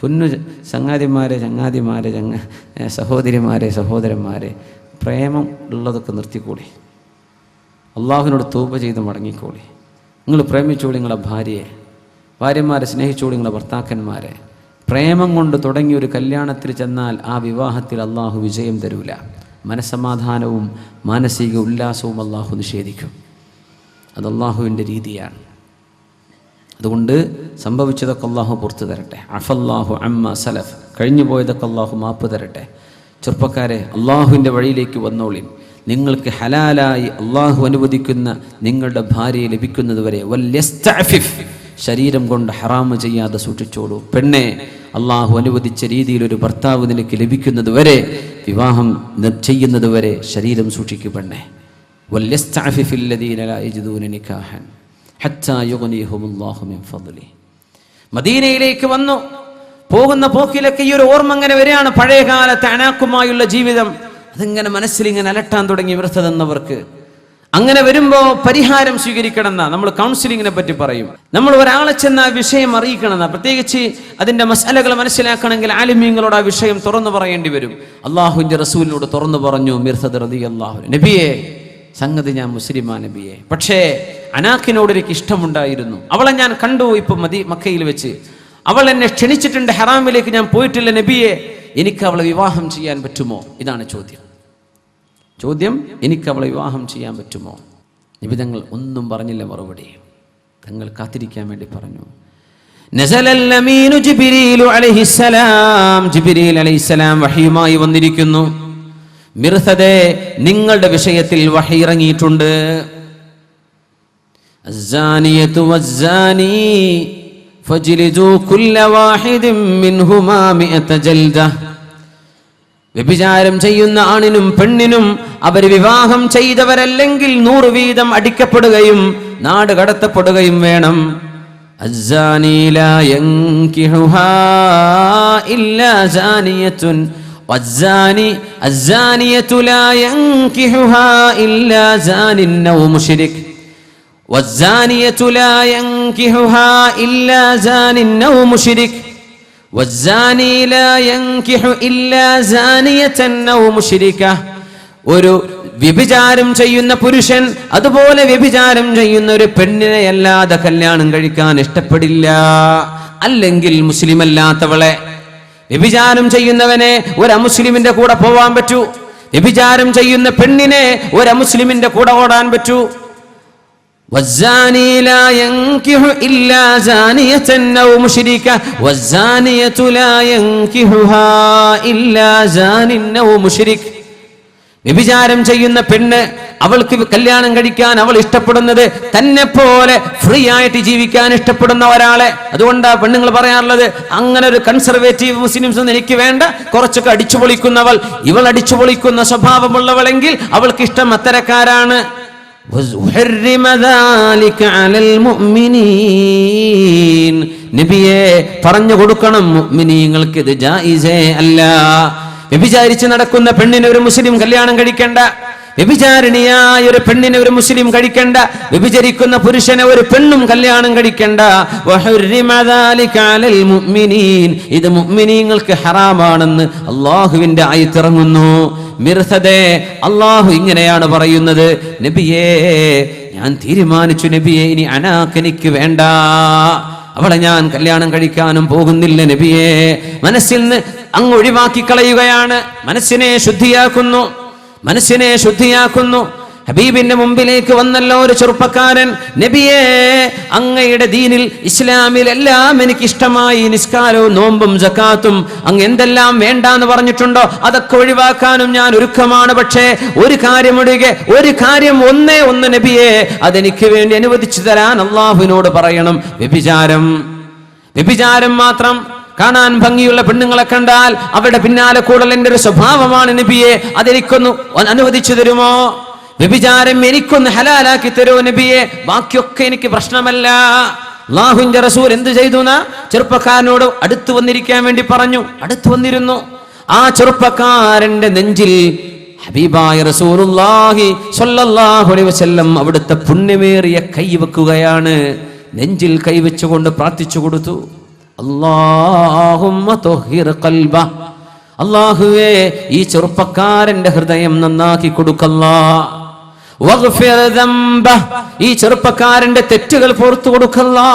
പൊന്നു ചങ്ങാതിമാരെ ചങ്ങാതിമാരെ ചങ്ങ സഹോദരിമാരെ സഹോദരന്മാരെ പ്രേമം ഉള്ളതൊക്കെ നിർത്തിക്കൂടി. അള്ളാഹുവിനോട് തൂപ ചെയ്ത് മടങ്ങിക്കൂടി നിങ്ങൾ പ്രേമിച്ചോളി നിങ്ങളെ ഭാര്യയെ ഭാര്യമാരെ സ്നേഹിച്ചോളി നിങ്ങളെ ഭർത്താക്കന്മാരെ. പ്രേമം കൊണ്ട് തുടങ്ങിയ ഒരു കല്യാണത്തിൽ ചെന്നാൽ ആ വിവാഹത്തിൽ അള്ളാഹു വിജയം തരൂല. മനസമാധാനവും മാനസിക ഉല്ലാസവും അള്ളാഹു നിഷേധിക്കും. അത് അള്ളാഹുവിന്റെ രീതിയാണ്. അതുകൊണ്ട് സംഭവിച്ചതൊക്കെ അള്ളാഹു പുറത്തു തരട്ടെ. അഫല്ലാഹു അമ്മ സലഫ്. കഴിഞ്ഞു പോയതൊക്കെ അള്ളാഹു മാപ്പ് തരട്ടെ. ചെറുപ്പക്കാരെ അള്ളാഹുവിന്റെ വഴിയിലേക്ക് വന്നോളിൻ. നിങ്ങൾക്ക് ഹലാലായി അള്ളാഹു അനുവദിക്കുന്ന നിങ്ങളുടെ ഭാര്യയെ ലഭിക്കുന്നതുവരെ ശരീരം കൊണ്ട് ഹറാമ് ചെയ്യാതെ സൂക്ഷിച്ചോളൂ. പെണ്ണെ അള്ളാഹു അനുവദിച്ച രീതിയിൽ ഒരു ഭർത്താവ് നിനക്ക് ലഭിക്കുന്നതുവരെ വിവാഹം ചെയ്യുന്നതുവരെ ശരീരം സൂക്ഷിക്കൂ പെണ്ണെ. വല്യസ്തഅഫിഫില്ലദീന ലാ മദീനയിലേക്ക് വന്നു. പോകുന്ന പോക്കിലൊക്കെ ഈ ഒരു ഓർമ്മ അങ്ങനെ വരികയാണ്. പഴയകാലത്തെ അനാക്കുമായുള്ള ജീവിതം. അതിങ്ങനെ മനസ്സിൽ ഇങ്ങനെ അലട്ടാൻ തുടങ്ങി വൃദ്ധതെന്നവർക്ക് അങ്ങനെ വരുമ്പോൾ പരിഹാരം സ്വീകരിക്കണം എന്നാ നമ്മൾ കൗൺസിലിങ്ങിനെ പറ്റി പറയും. നമ്മൾ ഒരാളെ ചെന്ന് ആ വിഷയം അറിയിക്കണം എന്നാ പ്രത്യേകിച്ച് അതിന്റെ മസാലകൾ മനസ്സിലാക്കണമെങ്കിൽ ആലിമീങ്ങളോട് ആ വിഷയം തുറന്നു പറയേണ്ടി വരും. അള്ളാഹുവിന്റെ റസൂലിനോട് തുറന്നു പറഞ്ഞു മിർസദ് റതി അള്ളാഹു നബിയെ സംഗതി ഞാൻ മുസ്ലിമാ നബിയെ. പക്ഷേ അനാക്കിനോട് എനിക്ക് ഇഷ്ടമുണ്ടായിരുന്നു. അവളെ ഞാൻ കണ്ടു ഇപ്പൊ മതി മക്കയിൽ വെച്ച്. അവൾ എന്നെ ക്ഷണിച്ചിട്ടുണ്ട് ഹറാമിലേക്ക് ഞാൻ പോയിട്ടില്ല. നബിയെ എനിക്ക് അവളെ വിവാഹം ചെയ്യാൻ പറ്റുമോ? ഇതാണ് ചോദ്യം. ചോദ്യം എനിക്ക് അവളെ വിവാഹം ചെയ്യാൻ പറ്റുമോ? നബി തങ്ങൾ ഒന്നും പറഞ്ഞില്ല മറുപടി. തങ്ങൾ കാത്തിരിക്കാൻ വേണ്ടി പറഞ്ഞു. വഹിയുമായി വന്നിരിക്കുന്നു. മിർസദേ നിങ്ങളുടെ വിഷയത്തിൽ വഹി ഇറങ്ങിയിട്ടുണ്ട്. الزانية والزاني فاجلدوا كل واحد منهما مئة جلدة വ്യഭിചാരം ചെയ്യുന്ന ആണിനും പെണ്ണിനും അവർ വിവാഹം ചെയ്തവരല്ലെങ്കിൽ നൂറ് വീതം അടിക്കപ്പെടുകയും നാട് കടത്തപ്പെടുകയും വേണം الزاني والزانية لا ينكحها إلا زان أو مشرك والزاني لا ينكح إلا زانية أو مشركة ഒരു വ്യഭിചാരം ചെയ്യുന്ന പുരുഷൻ അതുപോലെ വ്യഭിചാരം ചെയ്യുന്ന ഒരു പെണ്ണിനെ അല്ലാതെ കല്യാണം കഴിക്കാൻ ഇഷ്ടപ്പെടില്ല അല്ലെങ്കിൽ മുസ്ലിം അല്ലാത്തവളെ വ്യഭിചാരം ചെയ്യുന്നവനെ ഒരു അമുസ്ലിമിന്റെ കൂടെ പോവാൻ പറ്റൂ വ്യഭിചാരം ചെയ്യുന്ന പെണ്ണിനെ ഒരു അമുസ്ലിമിന്റെ കൂടെ ഓടാൻ പറ്റൂ والزاني لا ينكح إلا زانية أو مشركة والزانية لا ينكحها إلا زان أو مشرك വ്യഭിചാരം ചെയ്യുന്ന പെണ്ണ് അവൾക്ക് കല്യാണം കഴിക്കാൻ അവൾ ഇഷ്ടപ്പെടുന്നത് തന്നെ പോലെ ഫ്രീ ആയിട്ട് ജീവിക്കാൻ ഇഷ്ടപ്പെടുന്ന ഒരാളെ അതുകൊണ്ടാ പെണ്ണുങ്ങൾ പറയാറുള്ളത് അങ്ങനെ ഒരു കൺസർവേറ്റീവ് മുസ്ലിംസ് ഒന്നും എനിക്ക് വേണ്ട കുറച്ചൊക്കെ അടിച്ചു പൊളിക്കുന്നവൾ ഇവൾ അടിച്ചു പൊളിക്കുന്ന സ്വഭാവമുള്ളവളെങ്കിൽ അവൾക്ക് ഇഷ്ടം അത്തരക്കാരാണ് നബിയെ പറഞ്ഞു കൊടുക്കണം മുഅ്മിനീങ്ങൾക്ക് ഇത് ജായിസേ അല്ല. വ്യഭിചാരിച്ച് നടക്കുന്ന പെണ്ണിന് ഒരു മുസ്ലിം കല്യാണം കഴിക്കേണ്ട. വ്യഭിചാരിണിയായ ഒരു പെണ്ണിനെ ഒരു മുസ്ലിം കഴിക്കണ്ട. വ്യഭിചരിക്കുന്ന പുരുഷനെ ഒരു പെണ്ണും കല്യാണം കഴിക്കണ്ട. ഇത് മുഗ്മിനീങ്ങൾക്ക് ഹറാമാണെന്ന് അള്ളാഹുവിന്റെ ആയിത്തിറങ്ങുന്നു മിർസദേ അള്ളാഹു ഇങ്ങനെയാണ് പറയുന്നത്. നബിയേ ഞാൻ തീരുമാനിച്ചു നബിയെ ഇനി അനാക്കനിക്ക് വേണ്ട. അവളെ ഞാൻ കല്യാണം കഴിക്കാനും പോകുന്നില്ല നബിയെ. മനസ്സിൽ നിന്ന് അങ്ങ് ഒഴിവാക്കി കളയുകയാണ്. മനസ്സിനെ ശുദ്ധിയാക്കുന്നു. മനസ്സിനെ ശുദ്ധിയാക്കുന്നു. ഹബീബിന്റെ മുമ്പിലേക്ക് വന്നല്ലോ ഒരു ചെറുപ്പക്കാരൻ. നബിയെ അങ്ങയുടെ ദീനിൽ ഇസ്ലാമിൽ എല്ലാം എനിക്ക് ഇഷ്ടമായി നിസ്കാരവും നോമ്പും ജക്കാത്തും അങ്ങ് എന്തെല്ലാം വേണ്ടാന്ന് പറഞ്ഞിട്ടുണ്ടോ? അതൊക്കെ ഒഴിവാക്കാനും ഞാൻ ഒരുക്കമാണ്. പക്ഷേ ഒരു കാര്യം ഒഴികെ ഒരു കാര്യം ഒന്നേ ഒന്ന് നബിയെ അതെനിക്ക് വേണ്ടി അനുവദിച്ചു തരാൻ അള്ളാഹുവിനോട് പറയണം. വ്യഭിചാരം. വ്യഭിചാരം മാത്രം കാണാൻ ഭംഗിയുള്ള പെണ്ണുങ്ങളെ കണ്ടാൽ അവരുടെ പിന്നാലെ കൂടലിന്റെ ഒരു സ്വഭാവമാണ് നബിയെ. അതെനിക്കൊന്ന് അനുവദിച്ചു തരുമോ? വ്യഭിചാരം എനിക്കൊന്ന് ഹലാലാക്കി തരുമോ നബിയെ? ബാക്കിയൊക്കെ എനിക്ക് പ്രശ്നമല്ല. അള്ളാഹുവിന്റെ റസൂൽ എന്ത് ചെയ്തു ചെറുപ്പക്കാരനോട് അടുത്തു വന്നിരിക്കാൻ വേണ്ടി പറഞ്ഞു. അടുത്തു വന്നിരുന്നു. ആ ചെറുപ്പക്കാരന്റെ നെഞ്ചിൽ ഹബീബായ റസൂലുള്ളാഹി സ്വല്ലല്ലാഹു അലൈഹി വസല്ലം അവിടുത്തെ പുണ്യമേറിയ കൈ വെക്കുകയാണ് നെഞ്ചിൽ കൈവച്ചുകൊണ്ട് പ്രാർത്ഥിച്ചു കൊടുത്തു. അള്ളാഹുവേ ഈ ചെറുപ്പക്കാരന്റെ ഹൃദയം നന്നാക്കി കൊടുക്കല്ലാ. ഈ ചെറുപ്പക്കാരന്റെ തെറ്റുകൾ പുറത്തു കൊടുക്കല്ലാ.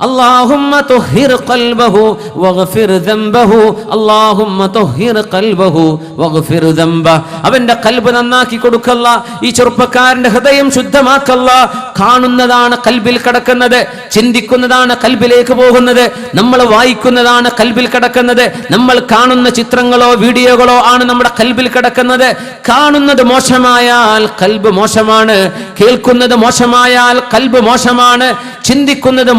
اللهم طهر قلبه واغفر ذنبه اللهم طهر قلبه واغفر ذنبه അവന്റെ കൽബ് നന്നാക്കി കൊടുക്കല്ല ഈ ചെറുപ്പക്കാരന്റെ ഹൃദയം ശുദ്ധമാക്കല്ല കാണുന്നതാണ് കൽബിൽ കിടക്കുന്നത് ചിന്തിക്കുന്നതാണ് കൽബിലേക്ക് പോകുന്നത് നമ്മൾ വായിക്കുന്നതാണ് കൽബിൽ കിടക്കുന്നത് നമ്മൾ കാണുന്ന ചിത്രങ്ങളോ വീഡിയോകളോ ആണ് നമ്മുടെ കൽബിൽ കിടക്കുന്നത് കാണുന്നത് മോശമായാൽ കൽബ് മോശമാണ് കേൾക്കുന്നത് മോശമായാൽ കൽബ് മോശമാണ് ചിന്തിക്കുന്നത്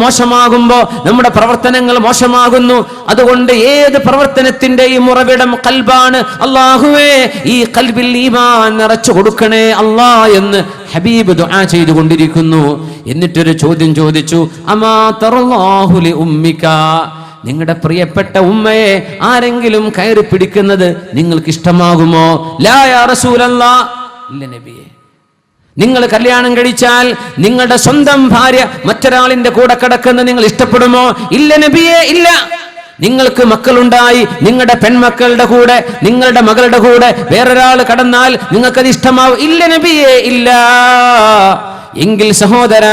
മോശമാകുമ്പോ നമ്മുടെ പ്രവർത്തനങ്ങൾ മോശമാകുന്നു. അതുകൊണ്ട് ഏത് പ്രവർത്തനത്തിന്റെയും ഉറവിടം കൽബാണ്. അള്ളാഹുവേ ഈ കൽബിൽ ഈമാൻ നിറച്ചു കൊടുക്കണേ അള്ളാ എന്ന് ഹബീബ് ദുആ ചെയ്തുകൊണ്ടിരിക്കുന്നു. എന്നിട്ടൊരു ചോദ്യം ചോദിച്ചു അമാ തറല്ലാഹുലി ഉമ്മിക? നിങ്ങളുടെ പ്രിയപ്പെട്ട ഉമ്മയെ ആരെങ്കിലും കയറി പിടിക്കുന്നത് നിങ്ങൾക്ക് ഇഷ്ടമാകുമോ ലാ റസൂലല്ലാ. ഇല്ല നബിയെ. നിങ്ങൾ കല്യാണം കഴിച്ചാൽ നിങ്ങളുടെ സ്വന്തം ഭാര്യ മറ്റൊരാളിന്റെ കൂടെ കിടക്കുന്ന നിങ്ങൾ ഇഷ്ടപ്പെടുമോ? ഇല്ല നബിയേ ഇല്ല. നിങ്ങൾക്ക് മക്കളുണ്ടായി നിങ്ങളുടെ പെൺമക്കളുടെ കൂടെ നിങ്ങളുടെ മകളുടെ കൂടെ വേറൊരാൾ കടന്നാൽ നിങ്ങൾക്കത് ഇഷ്ടമാവും. ഇല്ല നബിയെ ഇല്ല. എങ്കിൽ സഹോദര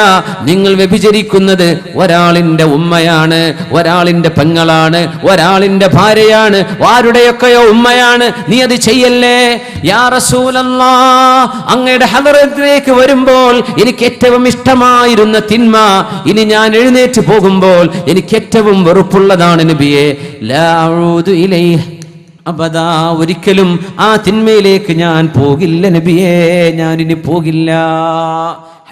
നിങ്ങൾ വ്യഭിചരിക്കുന്നത് ഒരാളിന്റെ ഉമ്മയാണ് ഒരാളിന്റെ പെങ്ങളാണ് ഒരാളിന്റെ ഭാര്യയാണ് ആരുടെയൊക്കെയോ ഉമ്മയാണ്. നീ അത് ചെയ്യല്ലേ? യാ അങ്ങയുടെ ഹദറത്തിലേക്ക് വരുമ്പോൾ എനിക്ക് ഏറ്റവും ഇഷ്ടമായിരുന്ന തിന്മ ഇനി ഞാൻ എഴുന്നേറ്റ് പോകുമ്പോൾ എനിക്ക് ഏറ്റവും വെറുപ്പുള്ളതാണ് നബിയെ. ഇലൈഹി അബദാ ഒരിക്കലും ആ തിന്മയിലേക്ക് ഞാൻ പോകില്ല നബിയേ ഞാനിനി പോകില്ല.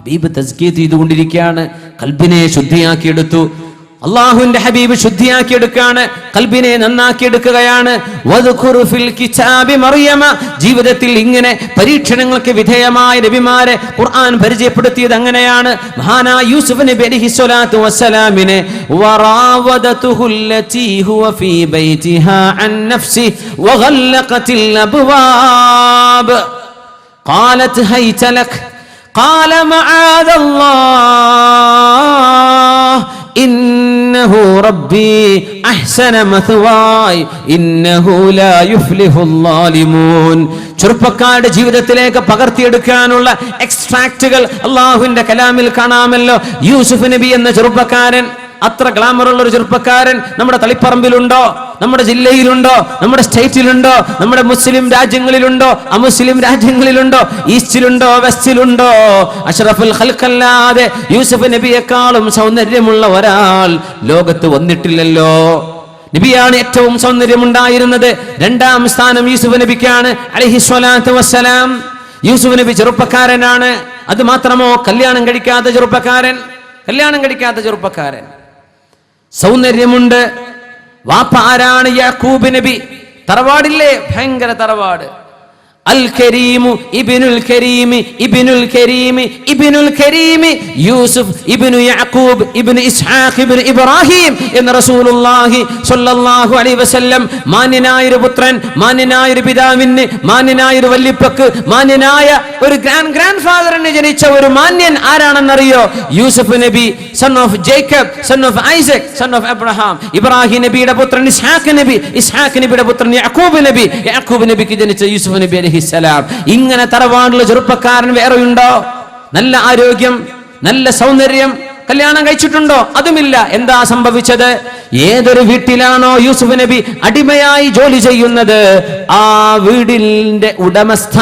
ഹബീബ് തസ്കീത് ചെയ്തുകൊണ്ടിരിക്കുകയാണ്. കൽബിനെ ശുദ്ധിയാക്കിയെടുത്തു. അള്ളാഹുവിന്റെ ഹബീബ് ശുദ്ധിയാക്കിയെടുക്കുകയാണ്. കൽബിനെ നന്നാക്കി എടുക്കുകയാണ് ജീവിതത്തിൽ ഇങ്ങനെ പരീക്ഷണങ്ങൾക്ക് വിധേയമായ നബിമാരെ ഖുർആൻ പരിചയപ്പെടുത്തിയത് അങ്ങനെയാണ്. മഹാനായ യൂസുഫ് നബി ഹുവ ഫീ ബൈതിഹാ അൻ നഫ്സി അബ്വാബ്. قال معاذ الله إنه ربي أحسن مثواي إنه لا يفلح الظالمون ചെറുപ്പക്കാരുടെ ജീവിതത്തിലേക്ക് പകർത്തിയെടുക്കാനുള്ള എക്സ്ട്രാക്റ്റുകൾ അള്ളാഹുവിന്റെ കലാമിൽ കാണാമല്ലോ യൂസുഫ് നബി എന്ന ചെറുപ്പക്കാരൻ അത്ര ഗ്ലാമറുള്ള ഒരു ചെറുപ്പക്കാരൻ നമ്മുടെ തളിപ്പറമ്പിലുണ്ടോ? നമ്മുടെ ജില്ലയിലുണ്ടോ? നമ്മുടെ സ്റ്റേറ്റിലുണ്ടോ? നമ്മുടെ മുസ്ലിം രാജ്യങ്ങളിലുണ്ടോ? അമുസ്ലിം രാജ്യങ്ങളിലുണ്ടോ? ഈസ്റ്റിലുണ്ടോ? വെസ്റ്റിലുണ്ടോ? അഷറഫുൽ ഹൽക്കല്ലാതെ യൂസഫ് നബിയെക്കാളും സൗന്ദര്യമുള്ള ഒരാൾ ലോകത്ത് വന്നിട്ടില്ലല്ലോ. നബിയാണ് ഏറ്റവും സൗന്ദര്യമുണ്ടായിരുന്നത്. രണ്ടാം സ്ഥാനം യൂസുഫ് നബിക്കാണ്. അലഹിസ്വലാത്തു വസ്സലാം. യൂസുഫ് നബി ചെറുപ്പക്കാരനാണ്. അത് മാത്രമോ കല്യാണം കഴിക്കാത്ത ചെറുപ്പക്കാരൻ? കല്യാണം കഴിക്കാത്ത ചെറുപ്പക്കാരൻ. സൗന്ദര്യമുണ്ട്. വാപ്പ ആരാണ് യാക്കൂബ് നബി? തറവാടില്ലേ? ഭയങ്കര തറവാട്. അൽ കരീമു ഇബ്നുൽ കരീമി ഇബ്നുൽ കരീമി ഇബ്നുൽ കരീമി യൂസുഫ് ഇബ്നു യാക്കൂബ് ഇബ്നു ഇസ്ഹാഖ് ഇബ്നു ഇബ്രാഹിം എന്ന റസൂലുള്ളാഹി സ്വല്ലല്ലാഹു അലൈഹി വസല്ലം മാന്യനായ ഒരു പുത്രൻ മാന്യനായ ഒരു പിതാവിന് മാന്യനായ ഒരു വല്ലിപ്പക്ക് മാന്യനായ ഒരു ഗ്രാൻഡ് ഗ്രാൻഡ് ഫാദറിന് ജനിച്ച ഒരു മാന്യൻ ആരാണെന്നറിയോ? Yusuf Nabi son of Jacob son of Isaac son of Abraham Ibrahim നബിയുടെ പുത്രൻ ഇസ്ഹാഖ് നബി ഇസ്ഹാഖ് നബിയുടെ പുത്രൻ യാക്കൂബ് നബി യാക്കൂബ് നബിക്ക് ജനിച്ച യൂസുഫ് നബി അലൈഹിസ്സലാം. ഇങ്ങനെ തറവാടുള്ള ചെറുപ്പക്കാരൻ വേറെയുണ്ടോ? നല്ല ആരോഗ്യം നല്ല സൗന്ദര്യം കല്യാണം കഴിച്ചിട്ടുണ്ടോ? അതുമില്ല. എന്താ സംഭവിച്ചത്? ഏതൊരു വീട്ടിലാണോ യൂസുഫ് നബി അടിമയായി ജോലി ചെയ്യുന്നത്? ആ വീടിന്റെ ഉടമസ്ഥ